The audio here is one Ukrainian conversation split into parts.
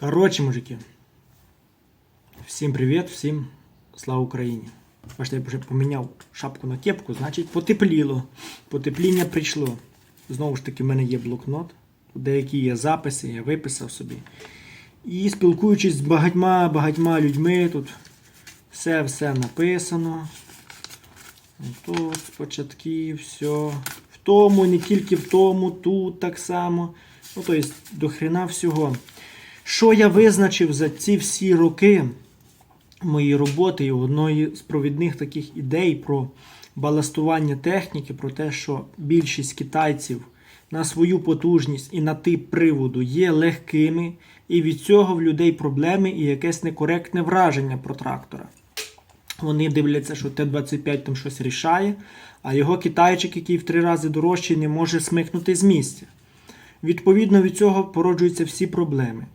Коротше, мужики. Всім привіт, всім слава Україні. Бачите, я вже поміняв шапку на кепку, значить потепліло. Потепління прийшло. Знову ж таки, в мене є блокнот. Деякі є записи, я виписав собі. І спілкуючись з багатьма багатьма людьми, тут все-все написано. Тут спочатку все. В тому, не тільки в тому, тут так само. Ну, тобто, до хрена всього. Що я визначив за ці всі роки моєї роботи і одної з провідних таких ідей про баластування техніки, про те, що більшість китайців на свою потужність і на тип приводу є легкими, і від цього в людей проблеми і якесь некоректне враження про трактора. Вони дивляться, що Т-25 там щось рішає, а його китайчик, який в три рази дорожчий, не може смикнути з місця. Відповідно від цього породжуються всі проблеми.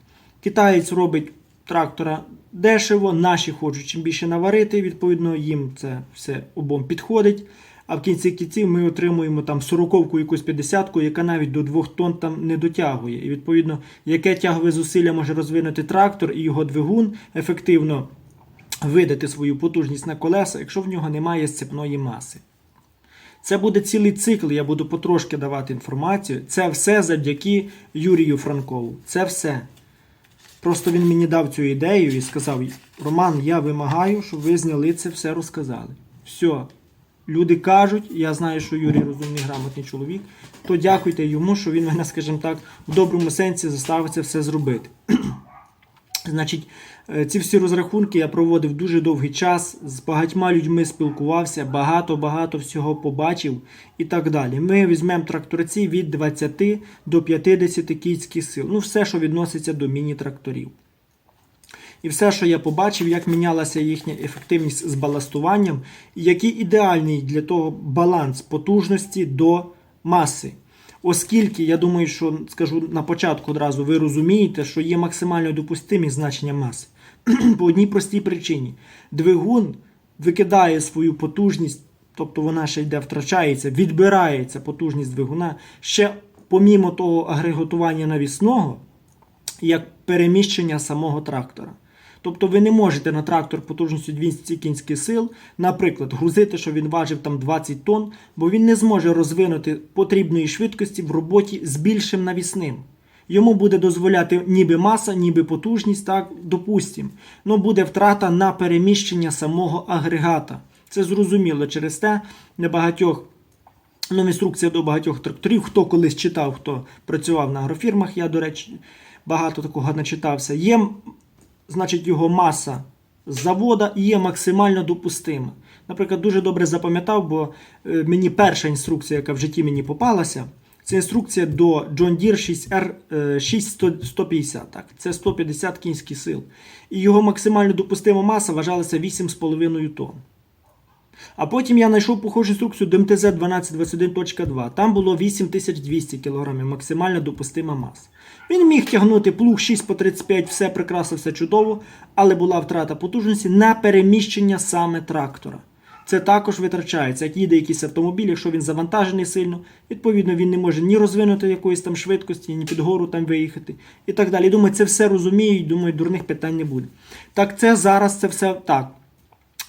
Китаєць робить трактора дешево, наші хочуть чим більше наварити, відповідно, їм це все обом підходить. А в кінці кінців ми отримуємо там 40-ку якусь 50-ку, яка навіть до 2 тонн там не дотягує. І відповідно, яке тягове зусилля може розвинути трактор і його двигун ефективно видати свою потужність на колеса, якщо в нього немає сцепної маси. Це буде цілий цикл, я буду потрошки давати інформацію. Це все завдяки Юрію Франкову. Це все. Просто він мені дав цю ідею і сказав: Роман, я вимагаю, щоб ви зняли це все розказали. Все. Люди кажуть, я знаю, що Юрій розумний, грамотний чоловік, то дякуйте йому, що він мене, скажімо так, в доброму сенсі заставив це все зробити. Значить, ці всі розрахунки я проводив дуже довгий час, з багатьма людьми спілкувався, багато-багато всього побачив і так далі. Ми візьмемо трактореці від 20 до 50 кінських сил. Ну, все, що відноситься до міні-тракторів. І все, що я побачив, як мінялася їхня ефективність з баластуванням, і який ідеальний для того баланс потужності до маси. Оскільки, я думаю, що скажу на початку одразу, ви розумієте, що є максимально допустимі значення маси. По одній простій причині. Двигун викидає свою потужність, тобто вона ще йде, втрачається, відбирається потужність двигуна ще помімо того агрегатування навісного, як переміщення самого трактора. Тобто ви не можете на трактор потужністю 200 кінських сил, наприклад, грузити, що він важив там 20 тонн, бо він не зможе розвинути потрібної швидкості в роботі з більшим навісним. Йому буде дозволяти ніби маса, ніби потужність, так, допустимо. але буде втрата на переміщення самого агрегата. Це зрозуміло через те, на багатьох ну, інструкція до багатьох тракторів, хто колись читав, хто працював на агрофірмах, я, до речі, багато такого начитався. Є значить, його маса з завода є максимально допустима. Наприклад, дуже добре запам'ятав, бо е, мені перша інструкція, яка в житті мені попалася, це інструкція до John Deere 6R е, 6150. Так, це 150 кінських сил. І його максимально допустима маса вважалася 8,5 тонн. А потім я знайшов похожу інструкцію до МТЗ 1221.2. Там було 8200 кг максимально допустима маса. Він міг тягнути плуг 6 по 35, все прекрасно, все чудово, але була втрата потужності на переміщення саме трактора. Це також витрачається. Як їде якийсь автомобіль, якщо він завантажений сильно, відповідно він не може ні розвинути якоїсь там швидкості, ні під гору там виїхати і так далі. Думаю, це все розумію і думаю, дурних питань не буде. Так, це зараз це все так.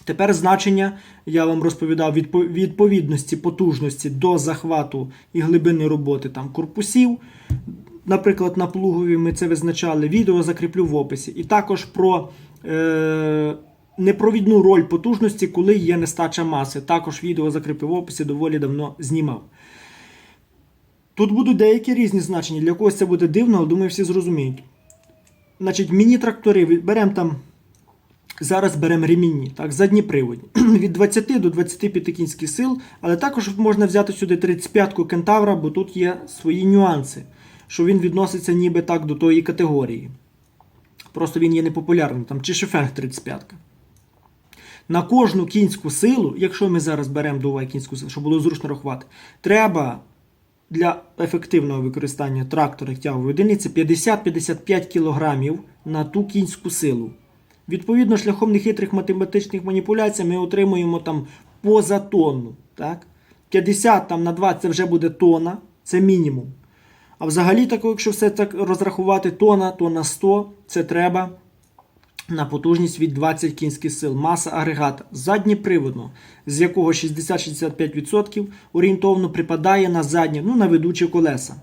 Тепер значення, я вам розповідав, відповідності потужності до захвату і глибини роботи там корпусів. Наприклад, на плугові ми це визначали. Відео закріплю в описі. І також про е, непровідну роль потужності, коли є нестача маси. Також відео закріплю в описі, доволі давно знімав. Тут будуть деякі різні значення. Для когось це буде дивно, але думаю, всі зрозуміють. Значить, міні-трактори беремо там. Зараз беремо ремінні, так, задні приводні. Від 20 до 25 кінських сил, але також можна взяти сюди 35-ку кентавра, бо тут є свої нюанси, що він відноситься ніби так до тої категорії. Просто він є непопулярним, там чи шефенг 35-ка. На кожну кінську силу, якщо ми зараз беремо до уваги кінську силу, щоб було зручно рахувати, треба для ефективного використання трактора тягової одиниці 50-55 кг на ту кінську силу. Відповідно, шляхом нехитрих математичних маніпуляцій ми отримуємо там поза тонну. Так? 50 там, на 20 це вже буде тонна, це мінімум. А взагалі, тако, якщо все так розрахувати, тона, то на 100 це треба на потужність від 20 кінських сил. Маса агрегата задніприводно, з якого 60-65% орієнтовно припадає на заднє, ну на ведучі колеса.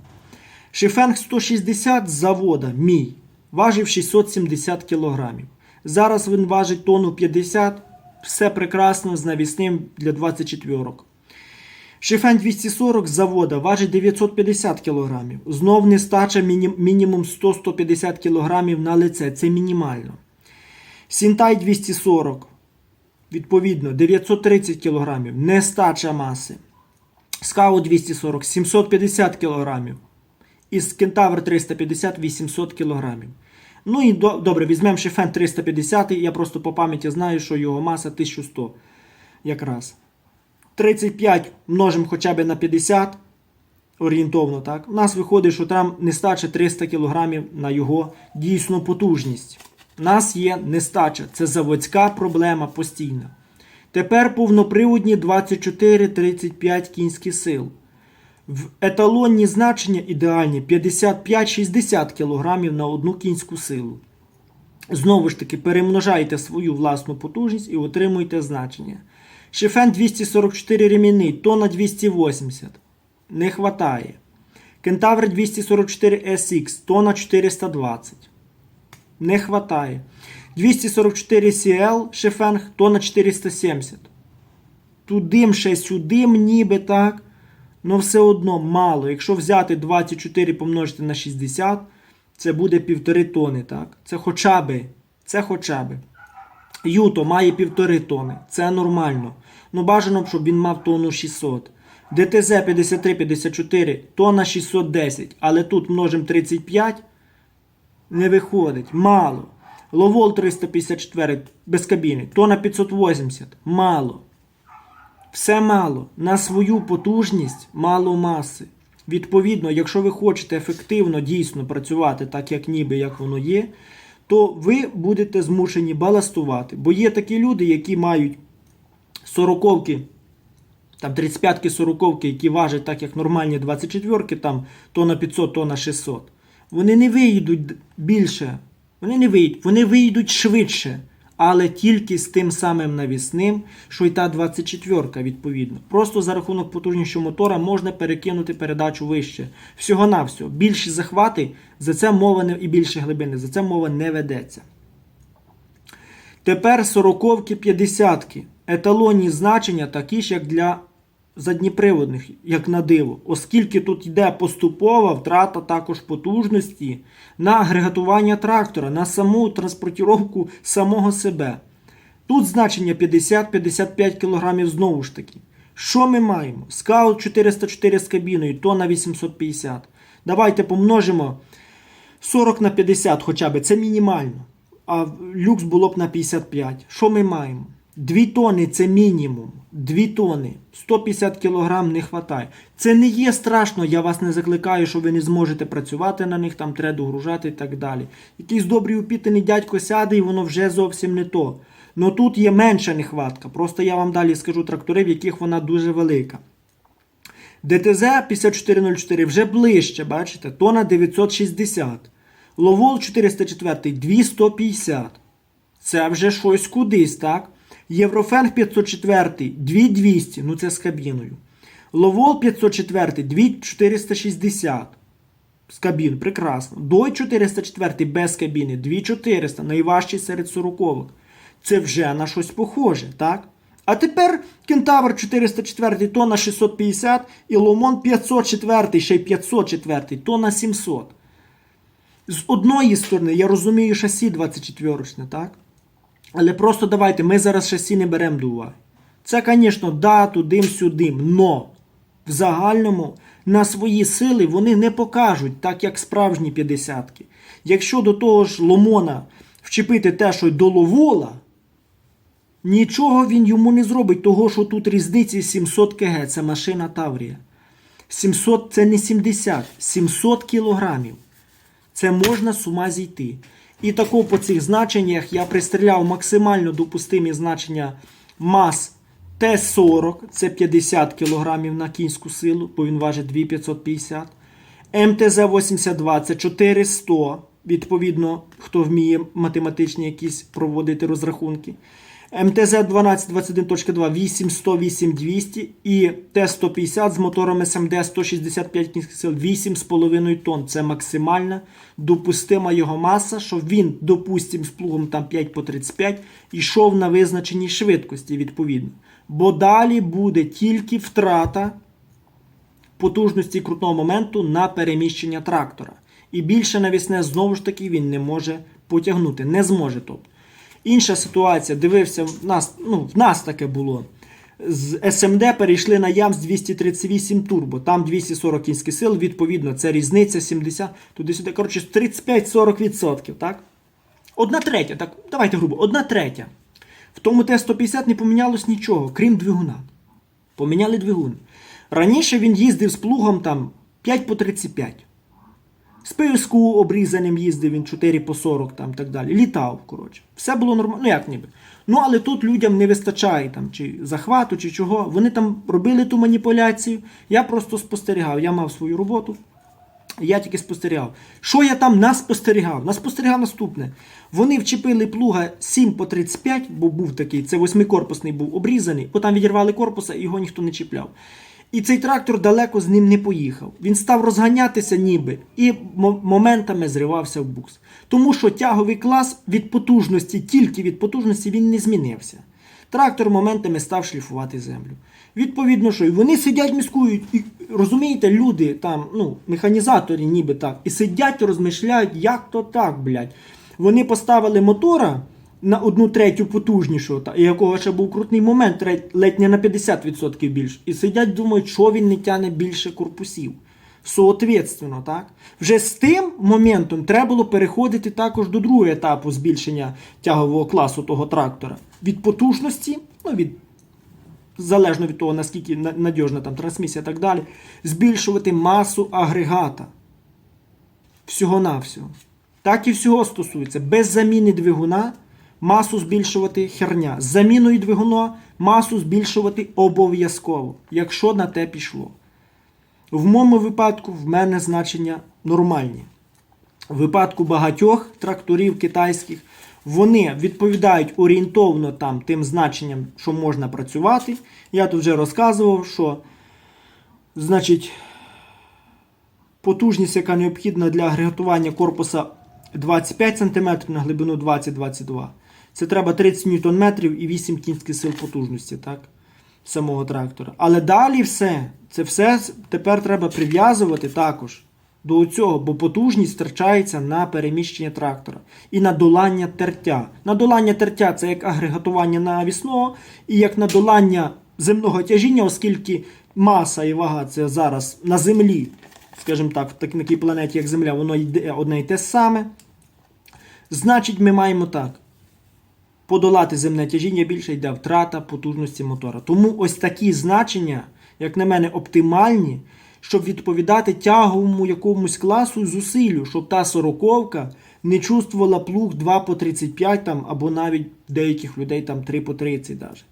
Шифенг 160 з завода, мій, важив 670 кг. Зараз він важить тонну 50, все прекрасно з навісним для 24-ок. Шифен 240 з завода важить 950 кг. Знов нестача міні- мінімум 100-150 кг на лице. Це мінімально. Сінтай 240. Відповідно, 930 кг. Нестача маси. Скау 240, 750 кг. І Кентавр 350 800 кг. Ну і до, добре, візьмемо Шифен 350. Я просто по пам'яті знаю, що його маса 1100. Якраз. 35 множимо хоча б на 50 орієнтовно, так? У нас виходить, що там нестача 300 кг на його дійсну потужність. Нас є нестача. Це заводська проблема постійна. Тепер повноприводні 24-35 кінських сил. В еталонні значення ідеальні 55-60 кг на одну кінську силу. Знову ж таки, перемножайте свою власну потужність і отримуйте значення. Шифен 244 ремінний, тонна 280. Не хватає. Кентавр 244 SX, тонна 420. Не хватає. 244 CL Шифенг, тонна 470. Тудим ще сюдим, ніби так. Ну все одно мало. Якщо взяти 24 помножити на 60, це буде півтори тони, так? Це хоча би. Це хоча би. Юто має півтори тони. Це нормально. Ну бажано, б, щоб він мав тонну 600. ДТЗ 53-54, тонна 610. Але тут множимо 35. Не виходить. Мало. Ловол 354 без кабіни. Тонна 580. Мало. Все мало. На свою потужність мало маси. Відповідно, якщо ви хочете ефективно дійсно працювати так, як ніби як воно є, то ви будете змушені баластувати. Бо є такі люди, які мають сороковки, там 35-ки, 40 які важать так, як нормальні 24-ки, там то на 500, то на 600. Вони не виїдуть більше. Вони не виїдуть, вони виїдуть швидше. Але тільки з тим самим навісним, що й та 24 відповідно. Просто за рахунок потужнішого мотора можна перекинути передачу вище. Всього-навсього. Більші захвати, за це мова не і більше глибини, за це мова не ведеться. Тепер 40-ки, 50-ки. Еталонні значення такі ж, як для задніприводних, як на диво, оскільки тут йде поступова втрата також потужності на агрегатування трактора, на саму транспортіровку самого себе. Тут значення 50-55 кг знову ж таки. Що ми маємо? Скаут 404 з кабіною, тонна 850. Давайте помножимо 40 на 50 хоча б, це мінімально. А люкс було б на 55. Що ми маємо? 2 тони це мінімум. 2 тони. 150 кг не вистачає. Це не є страшно, я вас не закликаю, що ви не зможете працювати на них, там треба догружати і так далі. Якийсь добрий упітаний дядько сяде і воно вже зовсім не то. Но тут є менша нехватка. Просто я вам далі скажу трактори, в яких вона дуже велика. ДТЗ 5404 вже ближче, бачите, тона 960. Ловол 404 250. Це вже щось кудись, так? Єврофенг 504 2200, ну це з кабіною. Ловол 504 2460. З кабін, прекрасно. Дой 404 без кабіни 2400, найважчий серед сороковок. Це вже на щось похоже, так? А тепер Кентавр 404 тонна 650 і Ломон 504, ще й 504 тонна 700. З одної сторони, я розумію шасі 24 так? Але просто давайте, ми зараз шасі не беремо до уваги. Це, звісно, да, тудим-сюдим, но в загальному на свої сили вони не покажуть, так як справжні 50-ки. Якщо до того ж Ломона вчепити те, що й до Ловола, нічого він йому не зробить, того, що тут різниці 700 кг, це машина Таврія. 700 це не 70, 700 кілограмів. Це можна з зійти. І тако по цих значеннях я пристріляв максимально допустимі значення мас Т-40, це 50 кг на кінську силу, бо він важить 2550. МТЗ-82 це 400, відповідно, хто вміє математичні якісь проводити розрахунки. МТЗ-1221.2 800 8200 і Т-150 з мотором СМД 165 кінських сил 8,5 тонн. Це максимальна допустима його маса, що він, допустим, з плугом там 5 по 35 йшов на визначеній швидкості, відповідно. Бо далі буде тільки втрата потужності крутного моменту на переміщення трактора. І більше навісне знову ж таки він не може потягнути, не зможе. тобто. Інша ситуація, дивився, в нас, ну, в нас таке було. З СМД перейшли на ЯМС 238 турбо, там 240 кінських сил, відповідно, це різниця 70, туди-сюди, коротше, 35-40%, так? Одна третя, так, давайте грубо, одна третя. В тому Т-150 не помінялось нічого, крім двигуна. Поміняли двигун. Раніше він їздив з плугом там 5 по 35. З писку обрізаним їздив він 4 по 40 там так далі. Літав, коротше. Все було нормально. Ну як ніби. Ну, але тут людям не вистачає там чи захвату, чи чого. Вони там робили ту маніпуляцію. Я просто спостерігав. Я мав свою роботу. Я тільки спостерігав. Що я там наспостерігав? Наспостерігав наступне. Вони вчепили плуга 7 по 35, бо був такий, це восьмикорпусний був обрізаний, бо там відірвали корпуса і його ніхто не чіпляв. І цей трактор далеко з ним не поїхав. Він став розганятися ніби і моментами зривався в букс. Тому що тяговий клас від потужності, тільки від потужності він не змінився. Трактор моментами став шліфувати землю. Відповідно, що і вони сидять, міскують, і розумієте, люди там, ну, механізаторі, ніби так, і сидять, розмишляють, як то так, блядь. Вони поставили мотора на одну третю потужнішого, та, якого ще був крутний момент, ледь не на 50% більше. І сидять, думають, що він не тяне більше корпусів. Соответственно, так? Вже з тим моментом треба було переходити також до другого етапу збільшення тягового класу того трактора. Від потужності, ну від залежно від того, наскільки на- надіжна там трансмісія і так далі, збільшувати масу агрегата. Всього-навсього. Так і всього стосується. Без заміни двигуна масу збільшувати херня. З заміною двигуна масу збільшувати обов'язково, якщо на те пішло. В моєму випадку в мене значення нормальні. В випадку багатьох тракторів китайських вони відповідають орієнтовно там тим значенням, що можна працювати. Я тут вже розказував, що значить потужність, яка необхідна для агрегатування корпуса 25 см на глибину 20-22. Це треба 30 Нм і 8 кінських сил потужності, так? Самого трактора. Але далі все, це все тепер треба прив'язувати також до цього, бо потужність втрачається на переміщення трактора і на долання тертя. Надолання тертя це як агрегатування навісного і як надолання земного тяжіння, оскільки маса і вага це зараз на землі, скажімо так, в такій планеті, як Земля, воно йде одне і те саме. Значить, ми маємо так. Подолати земне тяжіння більше йде втрата потужності мотора. Тому ось такі значення, як на мене, оптимальні, щоб відповідати тяговому якомусь класу зусиллю, щоб та сороковка не чувствувала плуг 2 по 35 там, або навіть деяких людей там 3 по 30 даже.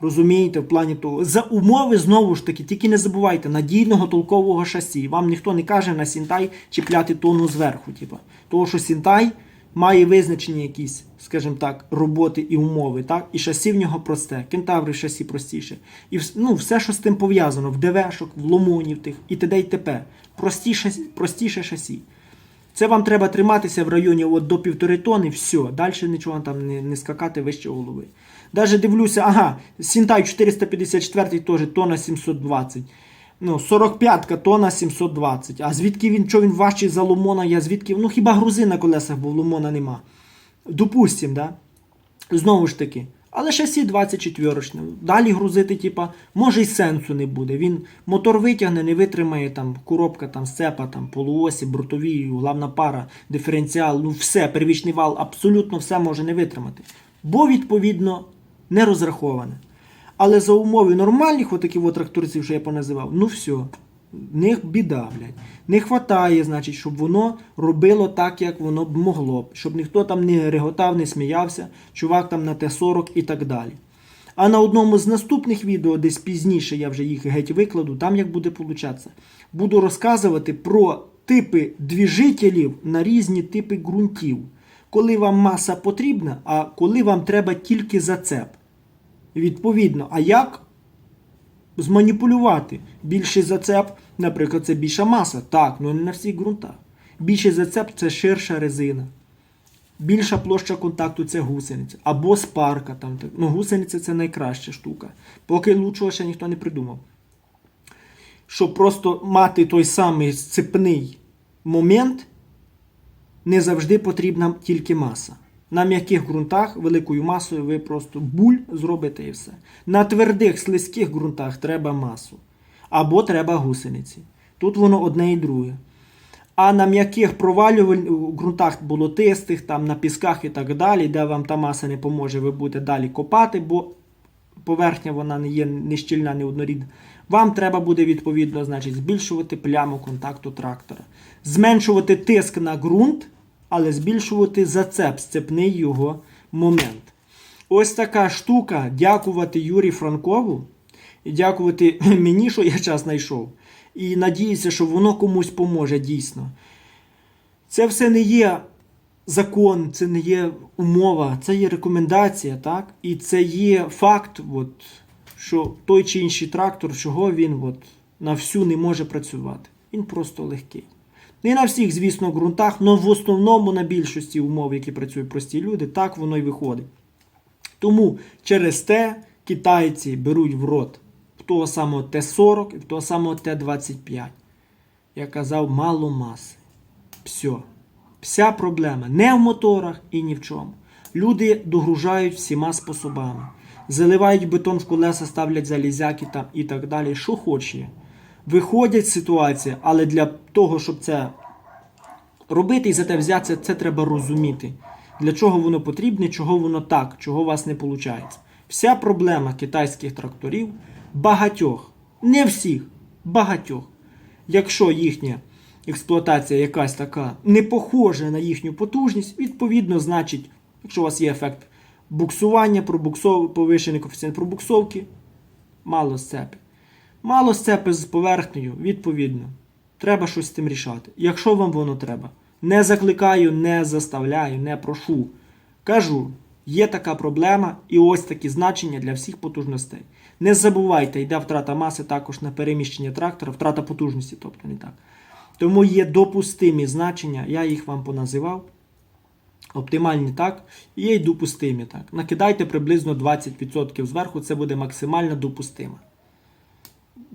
Розумієте, в плані того. За умови, знову ж таки, тільки не забувайте, надійного толкового шасі. Вам ніхто не каже на Сінтай чіпляти тону зверху. Типу. Того, що Сінтай має визначені якісь, скажімо так, роботи і умови, так? І шасі в нього просте, кентаври в шасі простіше. І ну, все, що з тим пов'язано, в ДВшок, в ломонів тих і т.д. і т.п. Простіше, простіше шасі. Це вам треба триматися в районі от до півтори тони, все. Далі нічого там не, не скакати вище голови. Даже дивлюся, ага, Сінтай 454 теж тона 720. Ну, 45 тона 720. А звідки він, що він важчий за Ломона, я звідки. Ну хіба грузи на колесах, бо в Ломона нема. Допустим, да? Знову ж таки. Але шасі 24 річне. Далі грузити, типа, може й сенсу не буде. Він мотор витягне, не витримає там коробка, там сцепа, там полуосі, брутові, головна пара, диференціал, ну все, первічний вал, абсолютно все може не витримати. Бо, відповідно, не розраховане. Але за умови нормальних, отаких от тракторців, що я поназивав, ну все. В них біда, блядь. Не хватає, значить, щоб воно робило так, як воно б могло б. Щоб ніхто там не реготав, не сміявся, чувак там на Т-40 і так далі. А на одному з наступних відео, десь пізніше я вже їх геть викладу, там як буде получатися, буду розказувати про типи двіжителів на різні типи ґрунтів. Коли вам маса потрібна, а коли вам треба тільки зацеп. Відповідно, а як зманіпулювати? Більший зацеп, наприклад, це більша маса. Так, ну не на всіх ґрунтах. Більший зацеп це ширша резина. Більша площа контакту це гусениця. Або спарка. Там, ну, гусениця це найкраща штука. Поки лучшого ще ніхто не придумав. Щоб просто мати той самий сцепний момент, не завжди потрібна тільки маса. На м'яких ґрунтах великою масою ви просто буль зробите і все. На твердих, слизьких ґрунтах треба масу. Або треба гусениці. Тут воно одне і друге. А на м'яких провалювальних ґрунтах болотистих, там на пісках і так далі, де вам та маса не поможе, ви будете далі копати, бо поверхня вона не є не щільна, не однорідна. Вам треба буде відповідно значить, збільшувати пляму контакту трактора, зменшувати тиск на ґрунт, але збільшувати зацеп, сцепний його момент. Ось така штука. Дякувати Юрію Франкову дякувати мені, що я час знайшов. І надіюся, що воно комусь поможе дійсно. Це все не є закон, це не є умова, це є рекомендація, так? І це є факт, от, що той чи інший трактор, чого він от, на всю не може працювати. Він просто легкий. Не на всіх, звісно, ґрунтах, але в основному на більшості умов, які працюють прості люди, так воно й виходить. Тому через те китайці беруть в рот в того самого Т-40 і в того самого Т-25. Я казав, мало маси. Все. Вся проблема не в моторах і ні в чому. Люди догружають всіма способами. Заливають бетон в колеса, ставлять залізяки там і так далі. Що хоче. Виходять з ситуації, але для того, щоб це робити і за те взятися, це треба розуміти. Для чого воно потрібне, чого воно так, чого у вас не виходить. Вся проблема китайських тракторів багатьох, не всіх, багатьох. Якщо їхня експлуатація якась така не похожа на їхню потужність, відповідно, значить, якщо у вас є ефект буксування, пробуксов... повишений коефіцієнт пробуксовки, мало сцепи. Мало сцепи з поверхнею, відповідно. Треба щось з тим рішати. Якщо вам воно треба. Не закликаю, не заставляю, не прошу. Кажу, є така проблема і ось такі значення для всіх потужностей. Не забувайте, йде втрата маси також на переміщення трактора, втрата потужності, тобто не так. Тому є допустимі значення, я їх вам поназивав. Оптимальні так, і є й допустимі так. Накидайте приблизно 20% зверху, це буде максимально допустимо.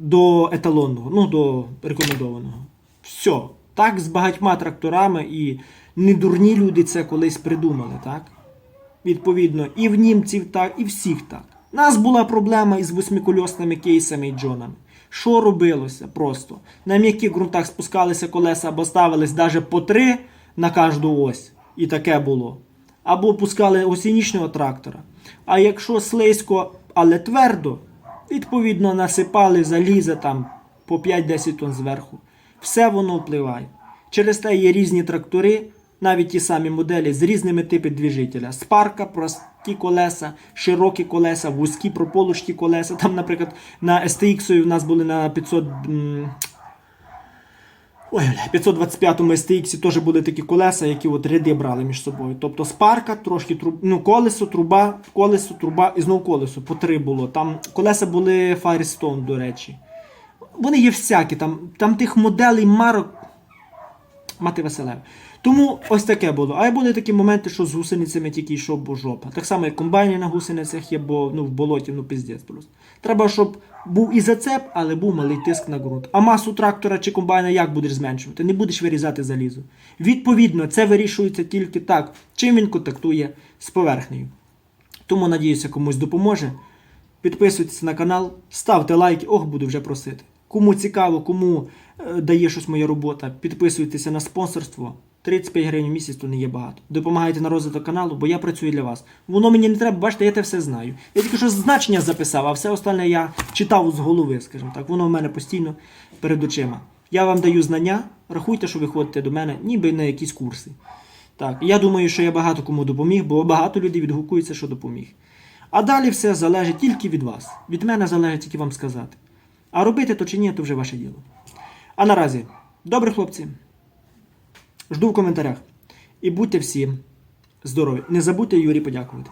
До еталонного, ну до рекомендованого. Все. Так з багатьма тракторами і не дурні люди це колись придумали, так? Відповідно, і в німців так, і всіх так. У нас була проблема із восьмикольосними кейсами і джонами. Що робилося просто? На м'яких ґрунтах спускалися колеса або ставились навіть по три на кожну ось. І таке було. Або пускали осінічного трактора. А якщо слизько, але твердо, відповідно насипали заліза там по 5-10 тонн зверху. Все воно впливає. Через те є різні трактори, навіть ті самі моделі з різними типами двіжителя. Спарка, прості колеса, широкі колеса, вузькі прополушні колеса. Там, наприклад, на STX у нас були на 500. Ой, бля, 525-му STX теж були такі колеса, які от ряди брали між собою. Тобто спарка, трошки труб... ну, колесо, труба, колесо, труба і знову колесо. По три було. Там колеса були Firestone, до речі. Вони є всякі, там, там тих моделей марок мати веселе. Тому ось таке було. А були такі моменти, що з гусеницями тільки йшов бо жопа. Так само, як комбайни на гусеницях є, бо ну, в болоті, ну піздець просто. Треба, щоб був і зацеп, але був малий тиск на ґрунт. А масу трактора чи комбайна як будеш зменшувати? Не будеш вирізати залізо. Відповідно, це вирішується тільки так, чим він контактує з поверхнею. Тому, надіюся, комусь допоможе. Підписуйтесь на канал, ставте лайки, ох, буду вже просити. Кому цікаво, кому е, дає щось моя робота, підписуйтеся на спонсорство. 35 гривень в місяць то не є багато. Допомагайте на розвиток каналу, бо я працюю для вас. Воно мені не треба, бачите, я те все знаю. Я тільки що значення записав, а все остальне я читав з голови, скажімо так. Воно в мене постійно перед очима. Я вам даю знання, рахуйте, що ви ходите до мене, ніби на якісь курси. Так, я думаю, що я багато кому допоміг, бо багато людей відгукується, що допоміг. А далі все залежить тільки від вас. Від мене залежить тільки вам сказати. А робити то чи ні, то вже ваше діло. А наразі, добре, хлопці, Жду в коментарях. І будьте всі здорові. Не забудьте Юрі подякувати.